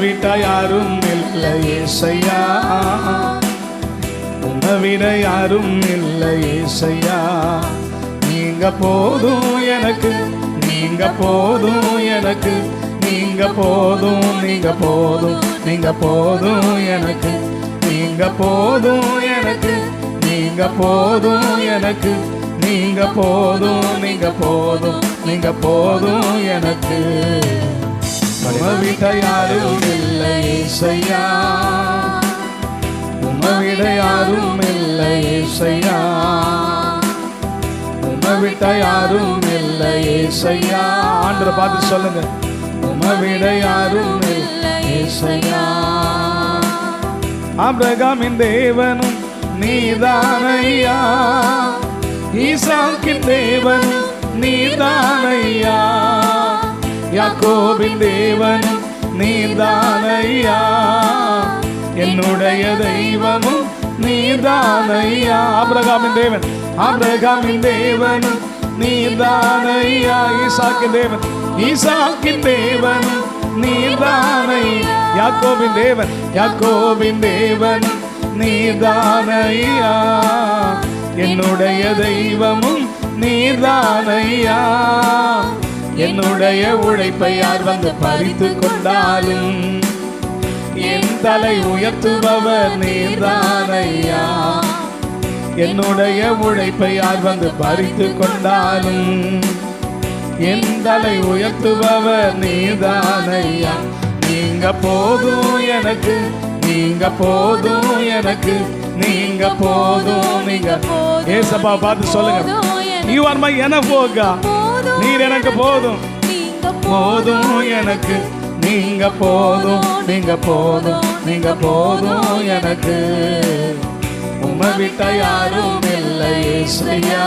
விட்டா யாரும் இல்லை ஏசையா. உன்னை விட யாரும் இல்லை ஏசையா. நீங்க போதும் எனக்கு நீங்க போதும் எனக்கு நீங்க போதும் நீங்க போதும் நீங்க போதும் எனக்கு நீங்க போதும் எனக்கு நீங்க போதும் எனக்கு நீங்க போதும் நீங்க போதும் நீங்க போதும் எனக்கு. நம்ம விட்ட யாரும் இல்லை ஏசையா உம்மை விட யாரும் இல்லை ஏசையா உம்மை யாரும் இல்லை ஏசையா ஆண்டரை பார்த்து சொல்லுங்க. உம்மை விட யாரும் இல்லை ஏசையா ஆபிரகாமின் தேவனும் நீதானையா. ஈசாக்கின் தேவனும் நீதானையா. யாக்கோபின் தேவனும் நீதானையா என்னுடைய தெய்வமும் நீதானையா ஆபிரகாமின் தேவன் ஆபிரகாமின் தேவனும் நீதானையா ஈசாக்கின் தேவன் ஈசாக்கின் தேவன் நீதானை யாக்கோபின் தேவன் யாக்கோபின் தேவன் நீதானையா என்னுடைய தெய்வமும் நீதானையா என்னுடைய உழைப்பை யார் வந்து பறித்து கொண்டாலும் என் தலை உயர்த்துபவர் நீதானையா என்னுடைய உழைப்பை யார் வந்து பறித்து கொண்டாலும் என் தலை உயர்த்துபவர் நீதானையா நீங்க போதும் எனக்கு நீங்க போதும் எனக்கு நீங்க போதும் நீங்க ஏசப்பா பார்த்து சொல்லுங்க. யூ ஆர் மை எனஃபோகா நீர் எனக்கு போதும். போதும் எனக்கு. நீங்க போதும். நீங்க போதும். நீங்க போதும் எனக்கு. உம்மை விட்ட யாரும் இல்லை ஏசையா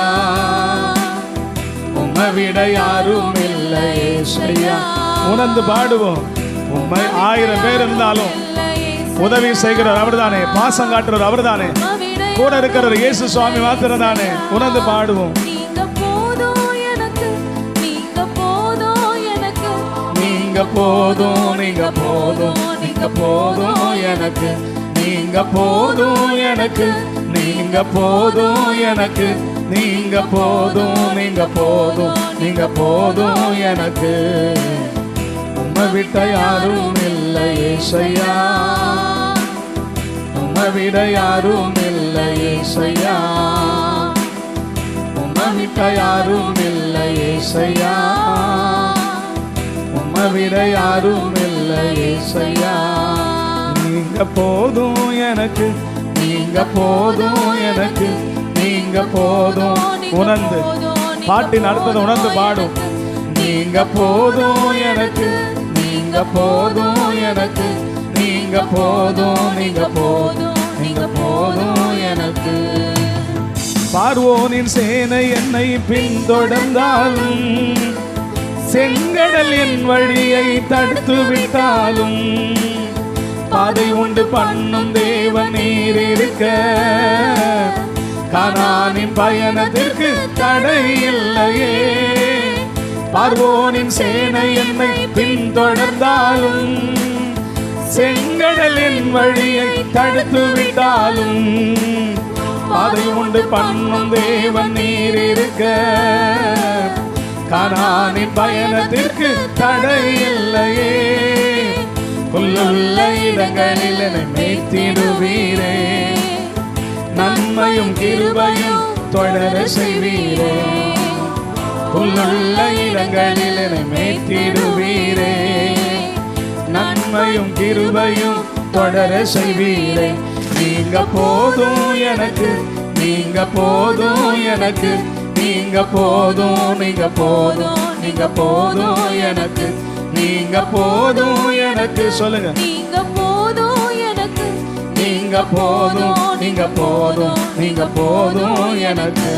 உம்மை விட யாரும் இல்லை ஏசையா உணர்ந்து பாடுவோம். உம்மை ஆயிரம் பேர் இருந்தாலும் உதவி செய்கிறவர் அவர்தானே. பாசம் காட்டுறவர் அவர்தானே. கூட இருக்கிறவர் இயேசு சுவாமி மாத்திரம் தானே உணர்ந்து பாடுவோம். நீங்க போதும் நீங்க போதும் நீங்க போதும் எனக்கு. நீங்க போதும் எனக்கு நீங்க போதும் எனக்கு. நீங்க போதும் நீங்க போதும் நீங்க போதும் எனக்கு. உம்மை விட்ட யாரும் இல்லை ஏசையா. உம்மை விட யாரும் இல்லை ஏசையா. உம்மை விட்ட யாரும் இல்லை ஏசையா. தவிர யாரும் இல்லை இசையா நீங்க போதும் எனக்கு நீங்க போதும் எனக்கு நீங்க போதும். உணர்ந்து பாட்டின் அடுத்தது உணர்ந்து பாடும். நீங்க போதும் எனக்கு நீங்க போதும் எனக்கு நீங்க போதும் நீங்க போதும் நீங்க போதும் எனக்கு. பார்வோனின் சேனை என்னை பின்தொடர்ந்தாலும் செங்கடல் என் வழியை தடுத்து விட்டாலும் பாதை உண்டு பண்ணும் தேவ நீர் இருக்க கானானின் பயணத்திற்கு தடை இல்லையே. பார்வோனின் சேனை என்னை பின்தொடர்ந்தாலும் செங்கடலின் வழியை தடுத்து விட்டாலும் பாதை உண்டு பண்ணும் தேவன் நீர் இருக்க கானானின் பயணத்திற்கு தடை இல்லையே. புல்லுள்ள இடங்களில் என்னை மேய்த்திடுவீரே நன்மையும் கிருபையும் தொடர செய்வீரே. புல்லுள்ள இடங்களில் என்னை மேய்த்திடுவீரே நன்மையும் கிருபையும் தொடர செய்வீரே. நீங்க போதும் எனக்கு நீங்க போதும் எனக்கு. நீங்க போதும் நீங்க போதும் நீங்க போதும் எனக்கு. நீங்க போதும் எனக்கு. சொல்லுங்க. நீங்க போதும் எனக்கு. நீங்க போதும் நீங்க போதும் நீங்க போதும் எனக்கு.